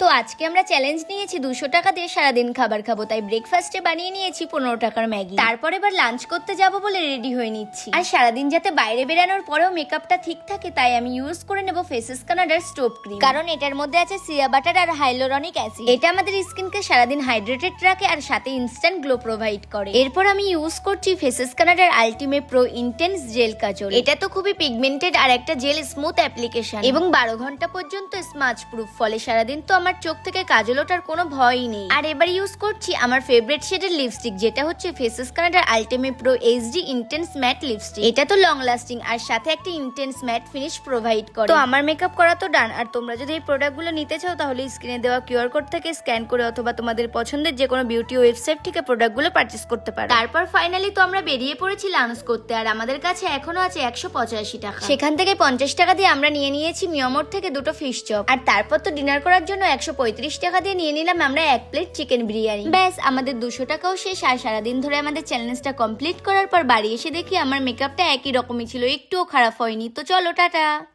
তো আজকে আমরা চ্যালেঞ্জ নিয়েছি দুশো টাকা দিয়ে সারাদিন খাবার খাব, তাই ব্রেকফাস্টে বানিয়ে নিয়েছি পনেরো টাকার ম্যাগি। তারপর এবার লাঞ্চ করতে যাব বলে রেডি হয়ে নিচ্ছি। আর সারাদিন যাতে বাইরে বেরানোর পরেও মেকআপটা ঠিক থাকে, তাই আমি ইউজ করে নেব ফেসেস কানাডার স্টোভ ক্রিম কারণ এটার মধ্যে আছে সিয়া বাটার আর হাইলোরনিক অ্যাসিড এটা আমাদের স্কিনকে সারাদিন হাইড্রেটেড রাখে আর সাথে ইনস্ট্যান্ট গ্লো প্রোভাইড করে। এরপর আমি ইউজ করছি ফেসেস কানাডার ultimate pro intense gel kajal এটা তো খুবই পিগমেন্টেড আর একটা জেল স্মুথ অ্যাপ্লিকেশন এবং বারো ঘণ্টা পর্যন্ত স্মাচ প্রুফ ফলে সারাদিন তো আমার চোখ থেকে কাজল ওঠার কোনো ভয়ই নেই। আর এবার ইউজ করছি আমার ফেভারিট শেডের লিপস্টিক যেটা হচ্ছে ফেসেস কানাডার ultimate pro HD intense matte lipstick এটা তো লং লাস্টিং আর সাথে একটা ইন্টেন্স ম্যাট ফিনিশ প্রোভাইড করে। তো আমার মেকআপ করা তো ডান আর তোমরা যদি এই প্রোডাক্টগুলো নিতে চাও, তাহলে স্ক্রিনে দেওয়া কিউআর কোড থেকে স্ক্যান করে অথবা তোমাদের পছন্দের যে কোনো বিউটি ওয়েবসাইট থেকে প্রোডাক্টগুলো পারচেস করতে পারো। তারপর ফাইনালি তো আমরা বেরিয়ে পড়েছি লাঞ্চ করতে, আর আমাদের কাছে এখনও আছে একশো পঁচাশি টাকা। সেখান থেকে পঞ্চাশ টাকা দিয়ে আমরা নিয়ে নিয়েছি মিয়মোর থেকে দুটো ফিশ চপ আর তারপর তো ডিনার করার জন্য একশো পঁয়ত্রিশ টাকা দিয়ে নিয়ে নিলাম আমরা এক প্লেট চিকেন বিরিয়ানি। ব্যাস, আমাদের দুশো টাকাও শেষ। আর সারাদিন ধরে আমাদের চ্যালেঞ্জটা কমপ্লিট করার পর বাড়ি এসে দেখি আমার মেকআপটা একই রকমই ছিল। একটুও খারাপ হয়নি। তো চলো, টাটা।